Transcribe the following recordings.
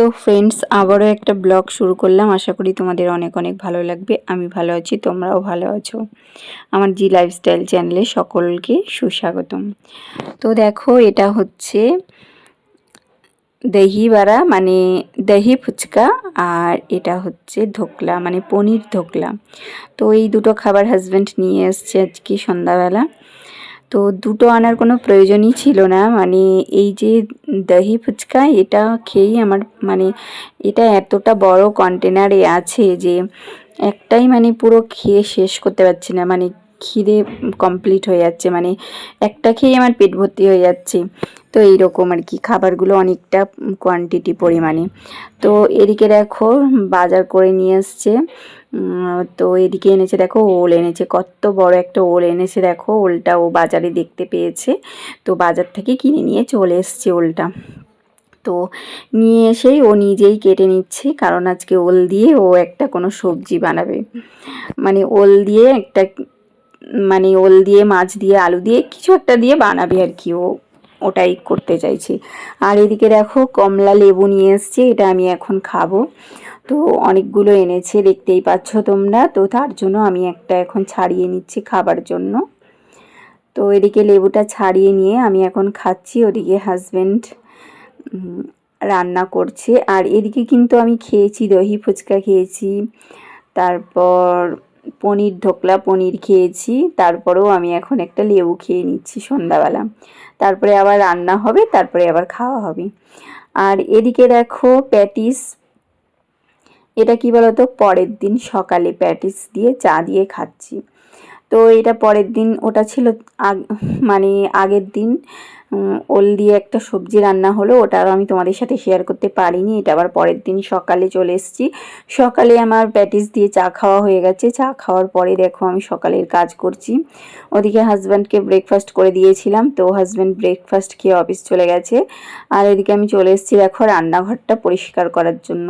তো ফ্রেন্ডস আবারও একটা ব্লগ শুরু করলাম। আশা করি তোমাদের অনেক অনেক ভালো লাগবে। আমি ভালো আছি, তোমরাও ভালো আছো। আমার জি লাইফস্টাইল চ্যানেলে সকলকে সুস্বাগতম। তো দেখো, এটা হচ্ছে দহি বাড়া মানে দহি ফুচকা, আর এটা হচ্ছে ধোকলা মানে পনির ধোকলা। তো এই দুটো খাবার হাজব্যান্ড নিয়ে এসছে আজকে সন্ধ্যাবেলা। তো দুটো আনার কোনো প্রয়োজনই ছিল না। মানে এই যে দহি ফুচকা, এটা খেয়েই আমার মানে এটা এতটা বড় কন্টেনারে আছে যে একটাই মানে পুরো খেয়ে শেষ করতে পারছি না। মানে খিদে কমপ্লিট হয়ে যাচ্ছে। মানে একটা খেয়েই আমার পেট ভর্তি হয়ে যাচ্ছে। তো এইরকম আর কি, খাবারগুলো অনেকটা কোয়ান্টিটি পরিমাণে। তো এদিকে দেখো, বাজার করে নিয়ে এসছে তো এদিকে এনেছে, দেখো ওল এনেছে, কত বড় একটা ওল এনেছে, দেখো ওলটা ও বাজারে দেখতে পেয়েছে। তো বাজার থেকে কিনে নিয়ে চলে এসছে ওলটা। তো নিয়ে এসেই ও নিজেই কেটে নিচ্ছে, কারণ আজকে ওল দিয়ে ও একটা কোনো সবজি বানাবে। মানে ওল দিয়ে একটা মানে ওল দিয়ে মাছ দিয়ে আলু দিয়ে কিছু একটা দিয়ে বানাবে আর কি, ও ওটাই করতে চাইছি। আর এদিকে দেখো কমলা লেবু নিয়ে এসছে, এটা আমি এখন খাব। তো অনেকগুলো এনেছে, দেখতেই পাচ্ছ তোমরা। তো তার জন্য আমি একটা এখন ছাড়িয়ে নিচ্ছি খাবার জন্য। তো এদিকে লেবুটা ছাড়িয়ে নিয়ে আমি এখন খাচ্ছি, ওদিকে হাজব্যান্ড রান্না করছে। আর এদিকে কিন্তু আমি খেয়েছি, দহি ফুচকা খেয়েছি, তারপর পনির ঢোকলা পনির খেয়েছি, তারপরেও আমি এখন একটা লেবু খেয়ে নিচ্ছি সন্ধ্যাবেলা। তারপরে আবার রান্না হবে, তারপরে আবার খাওয়া হবে। আর এদিকে দেখো, প্যাটিস এটা কি বলতো? পরের দিন সকালে প্যাটিস দিয়ে চা দিয়ে খাচ্ছি। তো এটা পরের দিন, ওটা ছিল মানে আগের দিন ওল দিয়ে একটা সবজি রান্না হলো ওটা আমি তোমাদের সাথে শেয়ার করতে পারিনি, এটা আবার পরের দিন সকালে চলে এসেছি। সকালে আমার প্যাটিস দিয়ে চা খাওয়া হয়ে গেছে, চা খাওয়ার পরে দেখো আমি সকালের কাজ করছি। ওদিকে হাজব্যান্ডকে ব্রেকফাস্ট করে দিয়েছিলাম, তো হাজব্যান্ড ব্রেকফাস্ট খেয়ে অফিস চলে গেছে। আর এদিকে আমি চলে এসেছি, দেখো রান্নাঘরটা পরিষ্কার করার জন্য।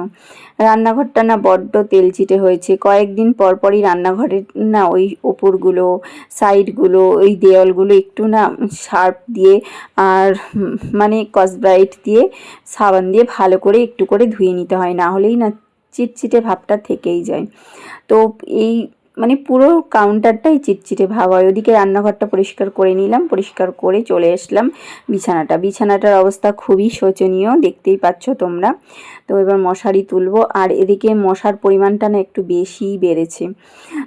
রান্নাঘরটা না বড্ড তেল তেলচিটে হয়েছে। কয়েকদিন পরপরই রান্নাঘরের না ওই ওপরগুলো, সাইডগুলো, ওই দেওয়ালগুলো একটু না শার্প দিয়ে আর মানে কসব্রাইট দিয়ে সাবান দিয়ে ভালো করে একটু করে ধুয়ে নিতে হয়। না হলেই না চিটচিটে ভাবটা থেকেই যায়। তো এই মানে পুরো কাউন্টারটাই চিটচিটে ভাব হয়। ওদিকে রান্নাঘরটা পরিষ্কার করে নিলাম, পরিষ্কার করে চলে আসলাম বিছানাটা। বিছানাটার অবস্থা খুবই শোচনীয়, দেখতেই পাচ্ছ তোমরা। তো এবার মশারি তুলবো, আর এদিকে মশার পরিমাণটা না একটু বেশিই বেড়েছে।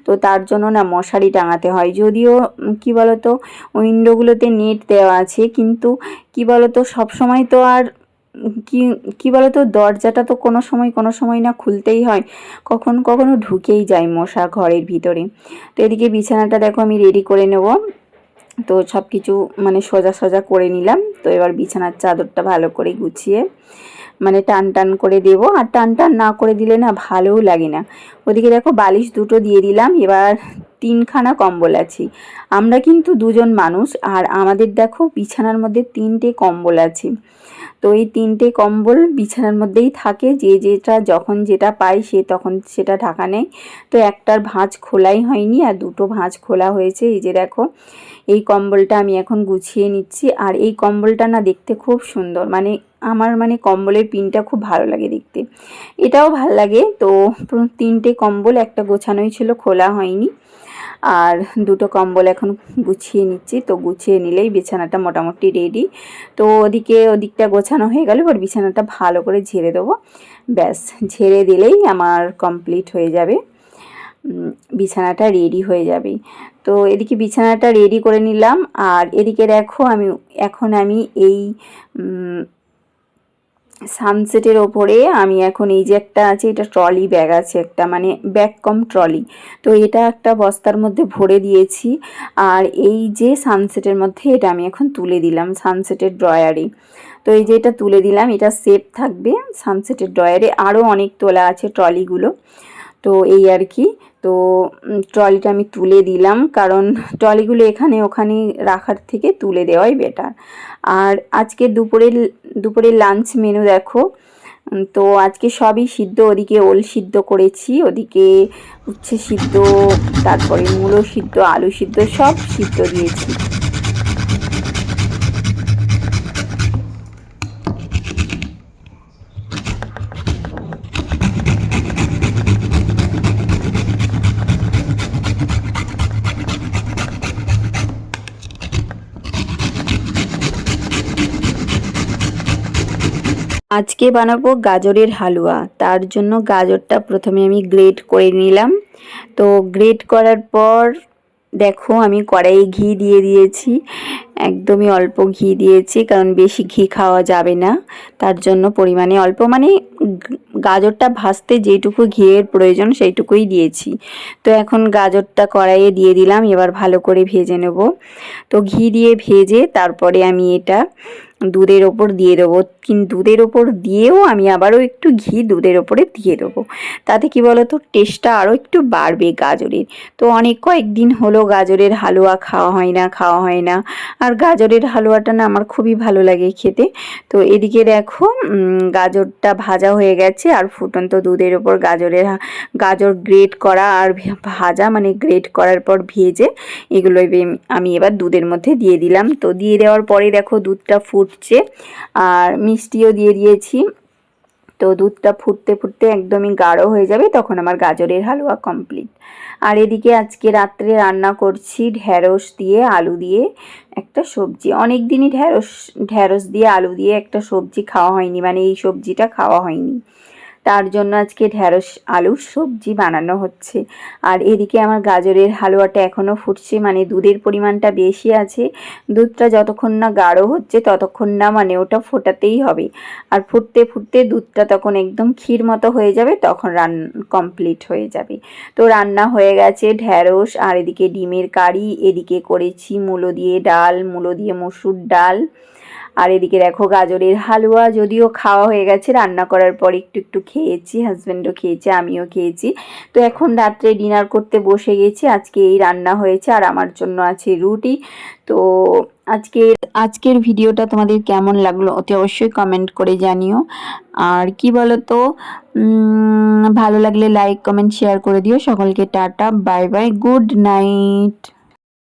তো তার জন্য না মশারি টাঙাতে হয়। যদিও কি বলতো, উইন্ডোগুলোতে নেট দেওয়া আছে, কিন্তু কি বলতো, সবসময় তো আর কি, কী বলতো, দরজাটা তো কোনো সময় কোনো সময় না খুলতেই হয়। কখন, কখনো ঢুকেই যায় মশা ঘরের ভিতরে। তো এদিকে বিছানাটা দেখো আমি রেডি করে নেব। তো সব কিছু মানে সোজা সোজা করে নিলাম। তো এবার বিছানার চাদরটা ভালো করে গুছিয়ে মানে টান টান করে দেব। আর টান টান না করে দিলে না ভালোও লাগে না। ওদিকে দেখো বালিশ দুটো দিয়ে দিলাম। এবার তিনখানা কম্বল আছে। আমরা কিন্তু দুজন মানুষ। আর আমাদের দেখো বিছানার মধ্যে তিনটে কম্বল আছে। তো এই তিনটে কম্বল বিছানার মধ্যেই থাকে। যে যেটা যখন যেটা পাই সে তখন সেটা ঢাকা নেয়। তো একটার ভাঁজ খোলাই হয়নি আর দুটো ভাঁজ খোলা হয়েছে। এই যে দেখো, এই কম্বলটা আমি এখন গুছিয়ে নিচ্ছি। আর এই কম্বলটা না দেখতে খুব সুন্দর। মানে আমার মানে কম্বলের পিনটা খুব ভালো লাগে দেখতে। এটাও ভালো লাগে। তো তিনটে কম্বল, একটা গোছানোই ছিল, খোলা হয়নি। আর দুটো কম্বল এখন গুছিয়ে নিচ্ছি, তো গুছিয়ে নিলেই বিছানাটা মোটামুটি রেডি তো ওদিকে ওদিকটা গোছানো হয়ে গেলে, এবার বিছানাটা ভালো করে ঝেড়ে দেবো। ব্যাস, ঝেড়ে দিলেই আমার কমপ্লিট হয়ে যাবে। বিছানাটা রেডি হয়ে যাবে। তো এদিকে বিছানাটা রেডি করে নিলাম, আর এদিকে দেখো আমি, এখন আমি এই সানসেটের ওপরে আমি এখন এই যে একটা আছে, এটা ট্রলি ব্যাগ আছে একটা মানে ব্যাগ কম ট্রলি তো এটা একটা বস্তার মধ্যে ভরে দিয়েছি। আর এই যে সানসেটের মধ্যে এটা আমি এখন তুলে দিলাম সানসেটের ড্রয়ারে তো এই যে এটা তুলে দিলাম, এটা সেফ থাকবে সানসেটের ড্রয়ারে আরও অনেক তোলা আছে ট্রলিগুলো তো এই আর কি। তো ট্রলিটা আমি তুলে দিলাম, কারণ ট্রলিগুলো এখানে ওখানে রাখার থেকে তুলে দেওয়াই বেটার আর আজকে দুপুরের দুপুরের লাঞ্চ মেনু দেখো তো আজকে সবই সিদ্ধ, ওদিকে ওল সিদ্ধ করেছি, ওদিকে উচ্ছে সিদ্ধ, তারপরে মূলো সিদ্ধ, আলু সিদ্ধ, সব সিদ্ধ দিয়েছি। আজকে বানাবো গাজরের হালুয়া। তার জন্য গাজরটা প্রথমে আমি গ্রেট করে নিলাম। তো গ্রেট করার পর দেখো আমি কড়াইয়ে ঘি দিয়ে দিয়েছি। একদমই অল্প ঘি দিয়েছি, কারণ বেশি ঘি খাওয়া যাবে না। তার জন্য পরিমাণে অল্প মানে গাজরটা ভাজতে যেটুকু ঘিয়ের প্রয়োজন সেইটুকুই দিয়েছি। তো এখন গাজরটা কড়াইয়ে দিয়ে দিলাম, এবার ভালো করে ভেজে নেব। তো ঘি দিয়ে ভেজে তারপরে আমি এটা দুধের ওপর দিয়ে দেবো। কিন্তু দুধের ওপর দিয়েও আমি আবারও একটু ঘি দুধের ওপরে দিয়ে দেবো। তাতে কি বলো তো টেস্টটা আরও একটু বাড়বে গাজরের। তো অনেক কয়েকদিন হলো গাজরের হালুয়া খাওয়া হয় না, খাওয়া হয় না। আর গাজরের হালুয়াটা না আমার খুবই ভালো লাগে খেতে। তো এদিকে দেখো গাজরটা ভাজা হয়ে গেছে। আর ফুটন্ত দুধের ওপর গাজরের গাজর গ্রেট করা আর ভাজা মানে গ্রেট করার পর ভেজে এগুলো আমি এবার দুধের মধ্যে দিয়ে দিলাম। তো দিয়ে দেওয়ার পরে দেখো দুধটা ফুটছে আর মিষ্টিও দিয়ে দিয়েছি। তো দুধটা ফুটতে ফুটতে একদমই গাঢ় হয়ে যাবে, তখন আমার গাজরের হালুয়া কমপ্লিট আর এদিকে আজকে রাত্রে রান্না করছি ঢ্যাঁড়স দিয়ে, আলু দিয়ে একটা সবজি। অনেক দিনই ঢ্যাঁড়স ঢ্যাঁড়স দিয়ে, আলু দিয়ে একটা সবজি খাওয়া হয়নি মানে এই সবজিটা খাওয়া হয়নি। তার জন্য আজকে ঢ্যাঁড়স আলুর সবজি বানানো হচ্ছে। আর এদিকে আমার গাজরের হালুয়াটা এখনও ফুটছে মানে দুধের পরিমাণটা বেশি আছে। দুধটা যতক্ষণ না গাঢ় হচ্ছে, ততক্ষণ না মানে ওটা ফোটাতেই হবে। আর ফুটতে ফুটতে দুধটা তখন একদম ক্ষীর মতো হয়ে যাবে, তখন রান কমপ্লিট হয়ে যাবে। তো রান্না হয়ে গেছে ঢ্যাঁড়স আর এদিকে ডিমের কারি, এদিকে করেছি মূলো দিয়ে ডাল, মূলো দিয়ে মসুর ডাল। আর এদিকে দেখো গাজরের হালুয়া যদিও খাওয়া হয়ে গেছে, রান্না করার পর একটু একটু খেয়েছি হাজব্যান্ডও খেয়েছে, আমিও খেয়েছি। তো এখন রাত্রে ডিনার করতে বসে গেছি, আজকে এই রান্না হয়েছে আর আমার জন্য আছে রুটি। তো আজকে, আজকের ভিডিওটা তোমাদের কেমন লাগল অতি অবশ্যই কমেন্ট করে জানিও। আর কি বলো তো ভালো লাগলে লাইক কমেন্ট শেয়ার করে দিও। সকলকে tata bye bye good night